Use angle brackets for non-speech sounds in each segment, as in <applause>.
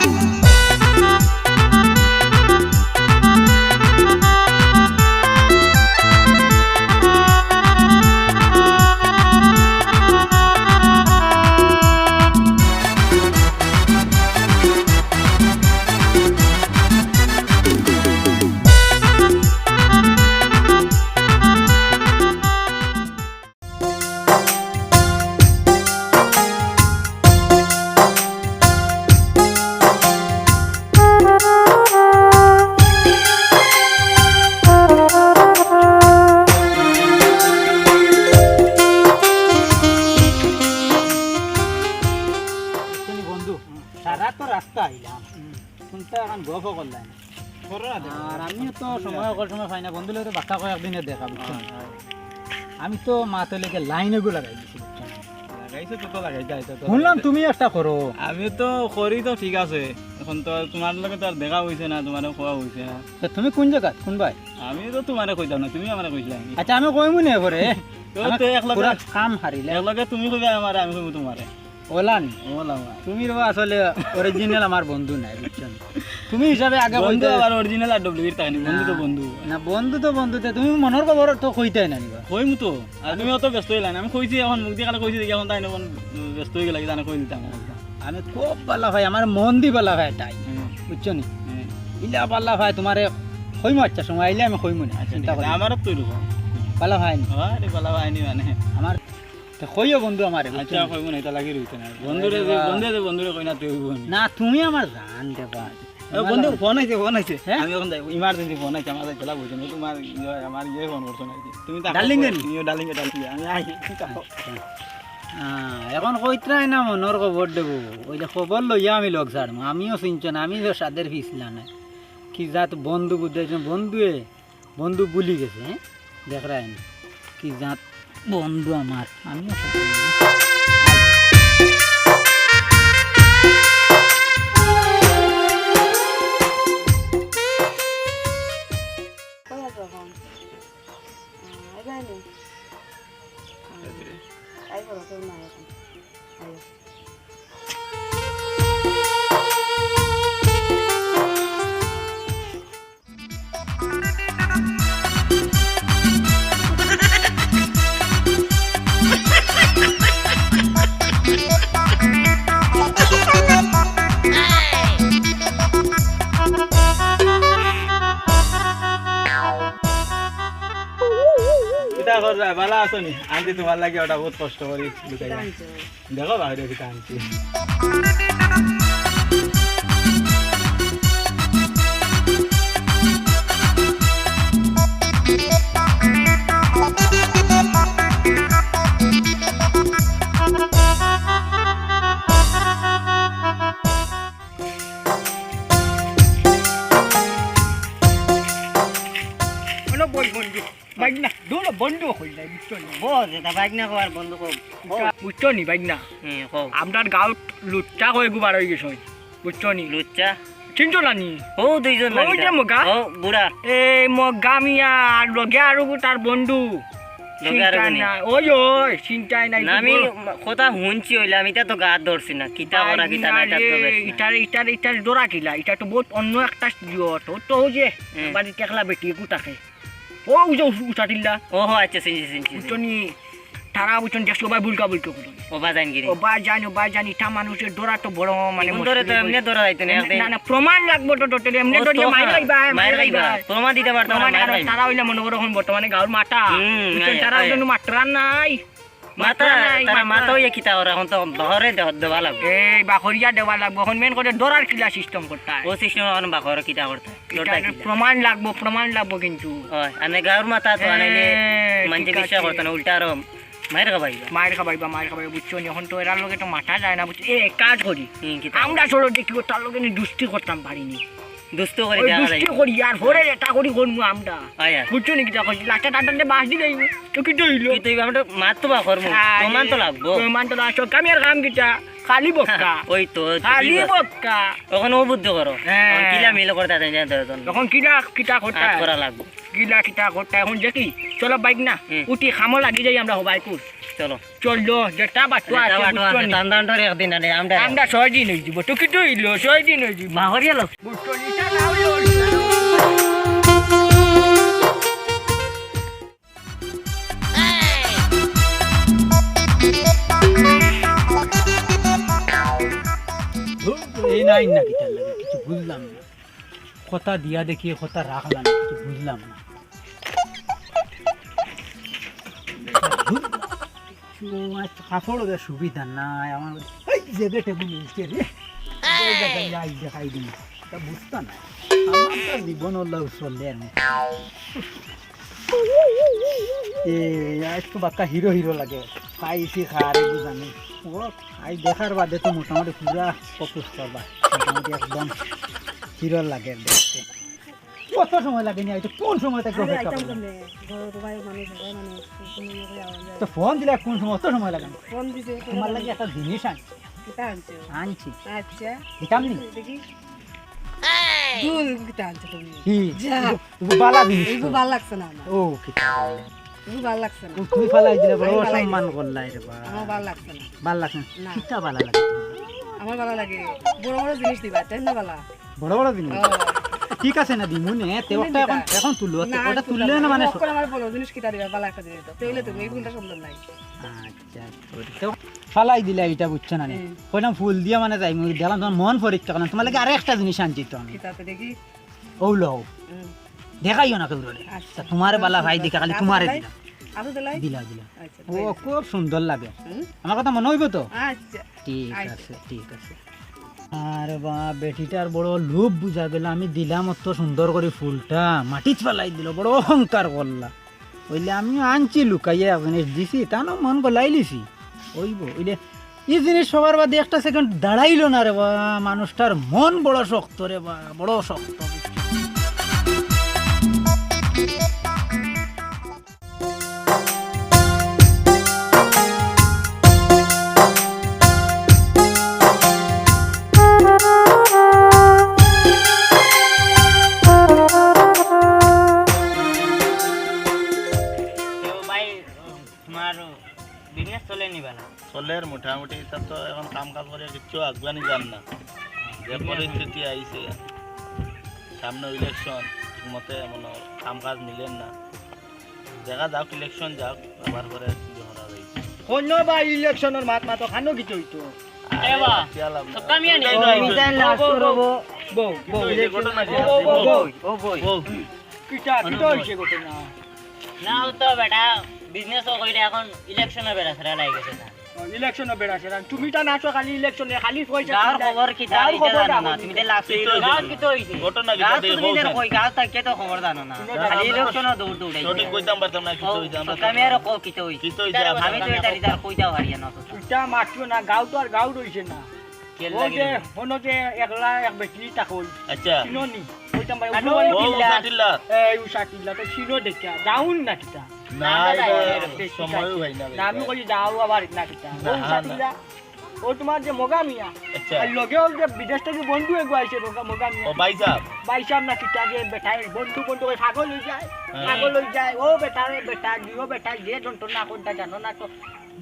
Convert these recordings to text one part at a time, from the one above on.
তুমি শুনতে এখন গপ করলাম আর আমিও তো সময় অকল সময় পাই না বন্ধু লোক বাক্কা কয়েকদিনে দেখা বুঝছ আমি তো মা তলিকে লাইনে গু লাগাই দিছি শুনলাম তুমি একটা করো। আমি তো করি তো ঠিক আছে। এখন তো তোমার লগে তো আর দেখা হইছে না তোমার খোয়া হইছে না তুমি কোন জায়গা কোন ভাই আমি তো তোমারে কইতাম না তুমি আমারে কইছিলা আচ্ছা আমি কইমু নে তো কাম হারিলে একলগে তুমি কইবে আমারে আমি কইবো তোমারে ওলা নি ওলা। তুমি আসলে অরিজিনাল আমার বন্ধু নাই বুঝছ তুমি হিসাবে আগে বন্ধু আবার অরিজিনাল আর ডুপ্লিকেট তাই বন্ধু তো বন্ধু। না বন্ধু তো বন্ধুতে তুমি মনের খবর তো কইতাই না নিবা কইমু তো আর তুমি অত ব্যস্ত হইলা না। আমি কইছি এখন মুখ দিয়ে কালে কইছি দেখি এখন তাই এখন ব্যস্ত হয়ে গেলে তাই কই দিতাম। আমি খুব পাল্লা ভাই আমার মন দি পাল্লা ভাই তাই বুঝছ নি? ইলা পাল্লা ভাই তোমারে কইমু আচ্ছা সময় আইলে আমি কইমু না চিন্তা করি আমারও তো এরকম। পাল্লা ভাই নি। আরে বলা ভাইনি মানে। আমার কইও বন্ধু আমারে আচ্ছা নি? না এটা লাগি রইছে না। বন্ধুরে যে বন্ধুরে বন্ধুরে কই না তুই না তুমি আমার জান দেবা বন্ধু ফোন আইছে ফোন আইছে। হ্যাঁ? আমি এখন ইমার্জেন্সি ফোন আইছে আমার খেলা বুঝছ না তোমার ইয়ে- আমার ইয়ে ফোন করছ না তুমি? তুমি ডালিং ডালিং আমি আই এখন কইত্রাই না মনের খবর দেবো। ওই যে খবর লইয়া আমি লগ ছাড়বো আমিও চিনছো না আমি তো সাদের ফিসলা না কি জাত বন্ধু বুঝাইছ বন্ধুয়ে বন্ধু বুলি গেছে হ্যাঁ? দেখ রায় না কি জাত বন্ধু আমার আমিও যায় ভালো আছো নি? আনছি তোমার লাগে ওটা বহুত কষ্ট করি দেখো বাইরে আনছি হুম কও আপনার গাঁৱত লুচ্চা হয়ে গুবার হয়ে গেছে বুঝছ লুচ্চা? চিনছো না নি ও দুইজন ওই যে মগা। ও বুড়া। এই মগা মিয়া আর লগে আৰু তার বন্ধু চিন্তাই নাই। ওই ওই চিন্তাই নাই আমি কথা শুনছি হইলে আমি তো গাত ধরছি না। কিতা করা কিতা না এটা তো বেশ ইটার ইটার ইটার দৌড়া কিলা। এটা তো বহুত অন্য একটা তো ও যে হুম। বাড়ি টেকলা বেটি গুটাকে ও যে উঠাটিল্লা ও হো আচ্ছা চিনছি চিনছি বুঝছ তারা বুঝছেন দেশ সবাই বুলকা বুলকা করুন ও বাজান গিরি ও বা জানি ও বা জানি ইটা মানুষের ডরা তো বড় মানে ডরে তো এমনি হয়ে- যাইতো না না না প্রমাণ লাগবো তো টোটালি এমনি ডরি মাইর লাইবা মাইর লাইবা প্রমাণ দিতে পারতো না তারা হইলে মনে বড় এখন বর্তমানে গাঁর মাটা তারা। জন্য মাত্রা নাই। নাই, তারা কিতা ওরা এখন তো দেওয়া লাগবে। এই বাখরিয়া দেওয়া লাগবো। এখন মেন করে কিলা সিস্টেম করতে। ও সিস্টেম এখন বাকর কিতা করতে প্রমাণ লাগবো প্রমাণ লাগবো কিন্তু। হয় আনে গাঁর মাথা তো আনাইলে হ্যাঁ, বিশ্বাস আছে। না উল্টা আরও মায়ের খাবাইবা মায়ের খাবাইবা মায়ের খাবাইবা বুঝছ এখন তো এরার লোকে তো মাথা যায় না বুঝছ? এ কাজ করি আমরা ছোট দেখি তার লোকে দুষ্টি করতাম পারিনি। দুস্থ করে দুষ্টি করি আর হরে এটা করি করব আমরা। আয়া বুঝছ নি কিটা করছি লাটা টাটাতে বাস তো কি আমরা মাত তো বা করব প্রমাণ তো লাগবো। প্রমাণ তো লাগছো আমি আর কাম কিটা? খালি বক্কা। ওই তো খালি বক্কা? ওখানে ও বুদ্ধ করো। হ্যাঁ। তখন কিলা মিলে করতে তাই জানতে তখন। তখন কিলা কিটা করতে করা লাগবো। কিলা কিটা করতে এখন দেখি চলো বাইক না উঠি খামো লাগি যাই আমরা বাইকুর চলো চলল যেটা বাটু আছে বুঝছ নি? টান টান ধরে একদিন আরে আমরা আমরা ছয় দিন হয়ে যাব তো কিন্তু হইল ছয় দিন হয়ে যাব বাহরিয়া লোক বুঝছ নি? তা নাও হইল। ধুর, এই নাই না কিছু বুঝলাম না কথা দিয়া দেখিয়ে কথা রাখলাম কিছু বুঝলাম না কাপড় ওদের সুবিধা নাই, আমার এই জায়গা টেবিল উঠছে রে দেখাই দিই তা বুঝতা না। আমার জীবন হলো চললে আর না। এ আজ তো বাক্কা হিরো হিরো লাগে। খাইছি খারে ও, খাই দেখার বাদে তো মোটামুটি পুরা ফোকাস করবা। মোটামুটি একদম হিরো লাগে দেখতে। কত সময় লাগে নি তো কোন সময় আরে অপেক্ষা? ঘরে তো ফোন দিলে কোন সময়? অত সময় লাগে ফোন দিছে, তোমার লাগে একটা জিনিস আনছি। কিতা আনছো? আনছি। আচ্ছা। দিতাম নি দেখি। দুল কিতা আনছো তুমি? কি? যা। বালা জিনিস লাগছে না আমার। ও কি এইগুলো ভালো লাগছে না। তুমি ফালাই দিলে বড় আমি সম্মান করলাই রে বা আমার ভালো লাগছে না। ভালো লাগছে না। কিটা বালা লাগে? আমার ভালো লাগে। বড় বড় জিনিস দিবা তাই না বালা। বড় বড় জিনিস? ও, ঠিক আছে না দিমু নে তে তুমি ওটা এখন এখন তুলো না, ওটা তুললে না। মানে আমার বড় জিনিস কিতা দিবা বালা একটা জিনিস দাও তাইলে তুমি এই গুণটা সুন্দর নাই আচ্ছা তো ফালাই দিলে এটা বুঝছ না কইলাম ফুল দিয়া মানে যাই মুই দিলাম তোমার মন পরীক্ষা করলাম। তোমার লাগে আরেকটা জিনিস আনছি তো আমি। দেখি? ওলো হুম, দেখাইও না কেউ আচ্ছা। তোমার বালা ভাই দেখা খালি তোমারে দিলাম। দিলা দিলা আচ্ছা ও খুব সুন্দর লাগে। আমার কথা মনে হইব তো? আচ্ছা। ঠিক আচ্ছা। আছে ঠিক আছে। আর বা বেটিটার বড় লোভ বুঝা গেল, আমি দিলাম অত সুন্দর করে ফুলটা। মাটিত ফেলাই দিল, বড় অহংকার করলা। ওইলে আমি আনছি, লুকাইয়া জিনিস দিছি, তা না মন গলাই লিছি। ওইব, ওইলে এই জিনিস সবার বাদে একটা সেকেন্ড দাঁড়াইলো না রে বা, মানুষটার মন বড় শক্ত রে বা, বড় শক্ত। সামনে ইলেকশন ঠিকমতে মনে কাম কাজ মিলেন না। দেখা যাক ইলেকশন যাক আবার করে কি হরা যায়। শূন্য বা ইলেকশনের মাত মাতো খানো কিছু হইতো নি? তো বেটা বিজনেস কইলে এখন ইলেকশনের বেড়া ফেরা লাগি গেছে না। ইলেকশনে বেড়াছে না তুমি তা নাচো খালি ইলেকশনে খালি পয়সা চিন্তা। খবর কি জানি খবর না। তুমি নি। তো লাস্ট তো হইছে? কি তো হইছে ঘটনা কি তাতে তুমি বলছেন? কই গাঁর থাকে তো খবর জানো না। খালি ইলেকশনে দৌড় দৌড়াই সঠিক কইতাম পারতাম না কিছু হইছে আমরা আমি আর কো কি তো হইছে। কি তো হইছে আমি তো এটা রিজার কইতা পারি না তো ইটা মাতিও না গাঁও তো আর গাঁও রইছে না। কেল যে হনো যে একলা এক বেটি আচ্ছা। কইতাম ভাই উষা তো চিনো দেখা। যাউন না কিটা না সময়ও হয় না আমি কই যাও আবার ও তোমার যে মগা মিয়া আচ্ছা। আর লগেও যে বিদেশ থেকে বন্ধু এগুয়াইছে মগা মগা মিয়া। ও ভাই সাহেব বাইসাম না কিটা যে বেটাই বন্ধু বন্ধু করে ছাগল যায়। ছাগল হয়ে যায়। ও বেটারে বেটা দিও বেটা যে যন্ত্রণা কোনটা জানো না তো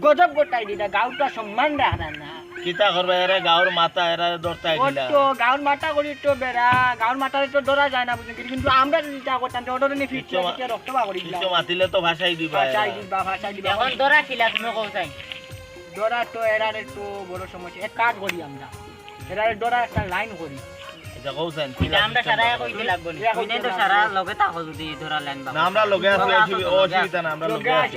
গজব গোটাই দিটা গাঁওটা সম্মান রাখা না কিতা করবে এরা গাঁর মাথা এরা দরতাই ও দিলা। তো গাঁওর মাটা করি তো বেড়া গাঁওর মাটারে তো ধরা যায় না বুঝলি কিন্তু আমরা যেটা করতাম যে ওটা নিয়ে ফিরতে কিচ্ছু রক্ত বা করি কিছু মাতিলে তো ভাষাই দিবা ভাষাই এরা। দিবা ভাষাই দিবা। এখন ধরা খিলা তুমি কও চাই ধরা তো এরার একটু বড় সমস্যা। এক কাজ করি আমরা এরার ধরা একটা লাইন করি আমরা লগে আছি অসুবিধা না আমরা লগে আছি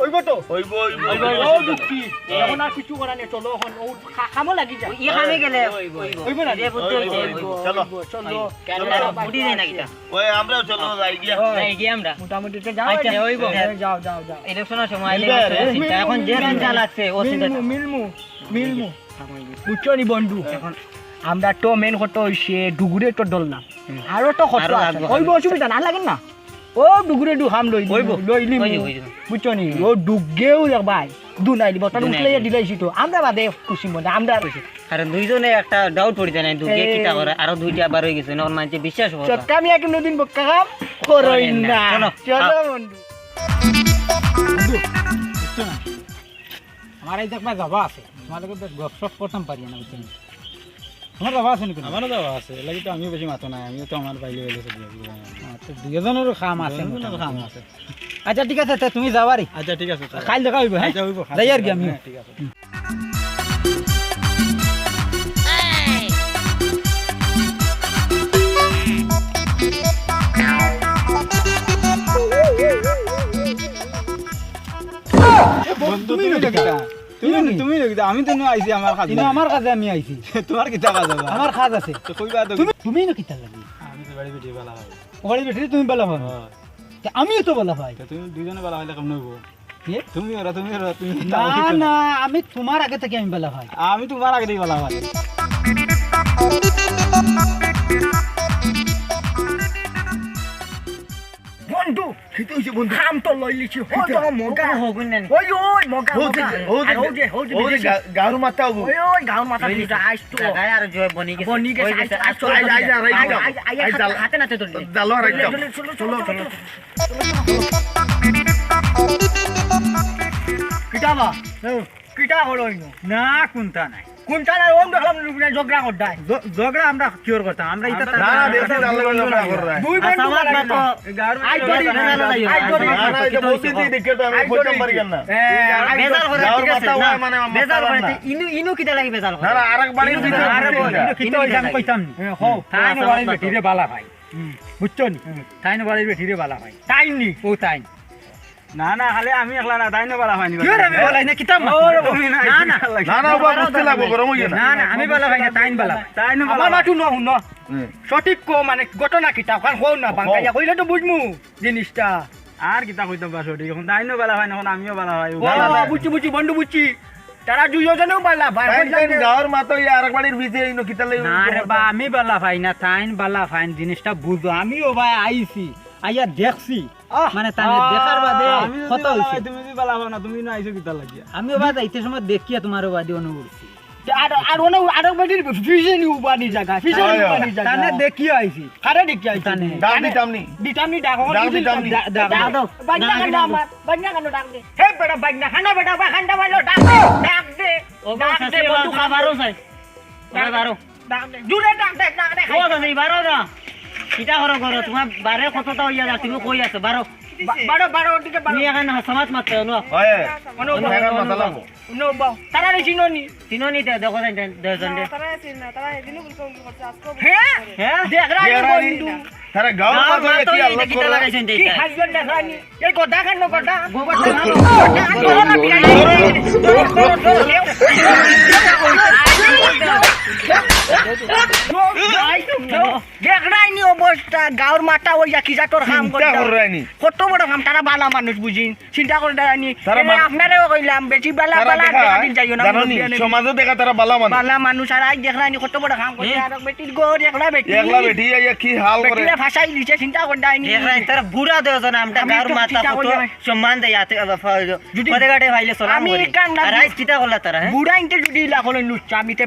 আসো বা লোকে তাহলে তেও। বাই আও বাই আও বাই আও ও ওইব তো হইব হইব ও দুঃখী এখন আর কিছু করা নেই চলো এখন ও খামো লাগি যায় ই খামে গেলে। ওইব না? যে বুদ্ধি ওইব, হইছে চলো। চলো। বুদ্ধি দেয় না কিটা ওই আমরাও চলো যাই গিয়া। যাই কি আমরা। মোটামুটি তো যাও আচ্ছা, এটা। যাও যাও যাও। ইলেকশনের সময় এখন যে চিন্তা লাগছে ও চিন্তা মিলমু মিলমু মিলমু। বুঝছ নি বন্ধু। এখন আমরা তো মেন কথা হইছে ডুগুরে তো ডললাম আরও তো। ওইব অসুবিধা না লাগে না। ও ডুগুরে ডু হাম লই হইব। লইলি হইব, হইব। বুঝছ নি ও ডুগেও ভাই দুনাই দিব তার উঠলে দিলাইছি তো আমরা বাদে খুশি মনে আমরা কারণ দুইজনে একটা ডাউট পড়িতে নাই দুগে। কিতা করে আরও দুইটা বার হয়ে গেছে নর মানুষে বিশ্বাস হবে না। চটকামি এক নদিন বক্কা কাম করই না। চলো। বন্ধু আমার এই দেখবা যাবা আছে তোমাদেরকে তো গপসপ করতাম পারি না বুঝছ না? তোমার যাবা আছে নাকি? আমারও যাওয়া আছে লাগি তো আমিও বেশি মাতো নাই আমিও তো আমার বাইলে বাইলে চলি আচ্ছা, দুজনেরও খাম আছে খাম আছে। আচ্ছা ঠিক আছে তুমি যাবারি আচ্ছা ঠিক আছে। খাই দেখা হইব হ্যাঁ হইব, যাই আর কি আমি। ঠিক আছে। বন্ধু তুমি তুমি তুমি আমি তো আইছি আমার কিন্তু আমার কাছে আমি আইছি। <laughs> তোমার কিতা কাজ হবে আমার কাজ আছে। তো কইবা তো তুমি তুমি না কিতা লাগি? আমি তো বাড়ি বেটি বালা ওবাড়ি বেঠি তুমি বেলা হয় তা আমিও তো বেলা তো তুমি দুজনে বালা হইলে কেমন হইব? তুমি ওরা তুমি ওরা তুমি না না আমি তোমার আগে থেকে আমি বেলা হয়। আমি তোমার আগে দিয়ে বালা হয়। কি হইছে বন্ধু কাম তো লই লিছি হো তো মগা হগুন না। ওই ওই মগা মগা আর হো যে হো যে গাঁর মাথা হব ওই ওই গাঁও মাথা দিটা আইস তো লাগাই আর জয় বনি গেছে বনি গেছে আইস আইস তো আইস, আইস, আইস, আইস, আইস আইস আইস, আইস হাতে নাতে ধরলে জালো আর একদম চলো চলো চলো কিটাবা কিটা হলো না কোনটা নাই কোনটা না ওম দেখলাম ঝগড়া করদাই ঝগড়া আমরা কিওর করতাম আমরা এটা না না দেখছি ঝগড়া করে দুই আচ্ছা, বন্ধু আমার তো আই ধরি না, না, না, না, আই ধরি না, এটা বলছি তুই তো আমি আই বলতে কেন না। বেজাল করে ঠিক আছে না, মানে বেজাল করে ইনু ইনু কিতা লাগি বেজাল করে না না আরেক বাড়ির ইনু আরে আমি লাগি? কইতাম। হো তাই আচ্ছা, বাড়ির আচ্ছা, বালা ভাই বুঝছ নি তাই বাড়ির বেটিরে বালা ভাই তাই নি ও তাই না না খালি আমি একলা না তাই না বালা হয়নি কিওর আমি? বালাই না কিতাব না না। না না না ওবা বুঝতে লাগবো গরম হইয়া না না না আমি বালা ভাই না তাই বালা তাই না আমার মাটু ন? হুন সঠিক কো মানে ঘটনা কিতা কারণ হো না বাঙ্গাইয়া কইলে তো বুঝমু জিনিসটা আর কিতা কইতাম বাসো ঠিক এখন তাই না বালা হয় না এখন আমিও বালা হয়। ও বুঝছি বুঝছি বন্ধু বুঝছি তারা দুজনেও পারলা ভাই ইয়া আরেক বাড়ির ভিতরে ইনো কিতা লাগি না রে বা আমি বালা ভাই না তাইন বালা ভাই জিনিসটা বুঝো আমিও ভাই আইছি আইয়া দেখছি। মানে তাই দেখার বাদে কত হইছে। তুমি যদি বালা না তুমি না আইছো কিতা লাগিয়া? আমিও বাদ আইতে সময় দেখিয়া তোমার বাদে অনুভূতি। আর আর ওনে আর বাড়ির ফিজেনি উবানি জায়গা ফিজেনি উবানি জায়গা। তানে দেখিয়া আইছি। খারে দেখি আইছি। তানে। দাম দিতামনি দিতামনি ডাকো ডাক দিতামনি। ডাক দাও বাগনা কান্না আমার বাগনা কান্না ডাক দে। হে বেটা বাগনা খানা বেটা বা খান্ডা বাইলো ডাক দে ডাক দে ও ডাক দে বন্ধু বারো বারো চাই। বারো। ডাক দে জুরে ডাক দে ডাক দে ও দাদা বারো না। কিতা করো করো তোমার বারে কতটা হইয়া যা তুমি কই আছো বারো বারো বারো দিকে বারো তুমি এখানে সমাজ মাত্র নো হয় অনু গাঁর মাথা লাগবো অনু তারা রে চিনোনি তিননি দে দেখো যাই দশজন দে হ্যাঁ হ্যাঁ দেখ রাই বন্ধু তারা গাঁর গাঁর মাতো কি আল্লাহ করে কি হাজবেন্ড দেখানি এই কথা কেন কথা দেখরাইনি অবস্থা গাঁর মাথা ওই কি জাতর কাম চিন্তা করে রাইনি কত বড় কাম তারা বালা মানুষ বুঝিন চিন্তা করে দেয়নি তারা মা- আপনারও কইলাম বেশি বালা তারা বালা দেখা দেখা দিন যাইও না জানো নি সমাজে দেখা তারা বালা বালা মানুষ আর আজ দেখরাইনি কত বড় কাম করছে আর বেটির গো একলা বেটি একলা বেটি আইয়া কি হাল করে বেটিরা ভাষাই দিছে। চিন্তা করে দেয়নি দেখরা তারা বুড়া দেওজন আমরা আমি গার তো কত সম্মান দেয় আতে যদি- ভাইলে সালাম আমি আর আজ কিতা করলা তারা হ্যাঁ? বুড়া ইনতে যদি ইলা লুচ্চা আমি তে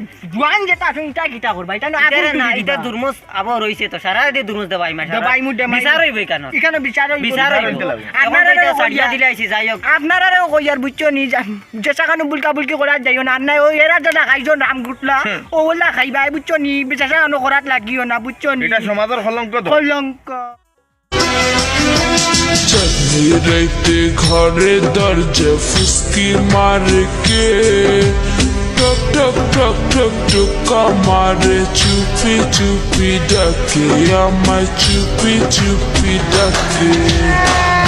যেটা আছে কিটা করবা? এটা না না এটা দুর্মস আবার রইছে তো সারা দে দুর্মস দেবাই মা দেবাই মু দেবাই। বিচার হইবে কেন এখানে বিচার হইব। বিচার হইব। আপনারা আপনারা সাড়িয়া দিলে আইছি যাই হোক। আপনারাও কইয়ার বুঝছ নি যে সাকানো বুলকা বুলকি করার যাইও না। নাই ওই এরা খাইছো রাম গুটলা ও ওলা খাইবা বুঝছ নি বেচা সাকানো করার লাগিও না বুঝছ নি। এটা সমাজের কলঙ্ক তো। কলঙ্ক। চাকরি রাইতে ঘরে দরজা ফুসকি মারকে। টক টক টক টক টকা মারে চুপি চুপি ডাকে, আমায় চুপি চুপি ডাকে।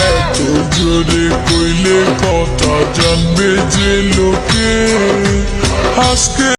এত জোরে কইলে কথা জানবে যে লোকে। আজকে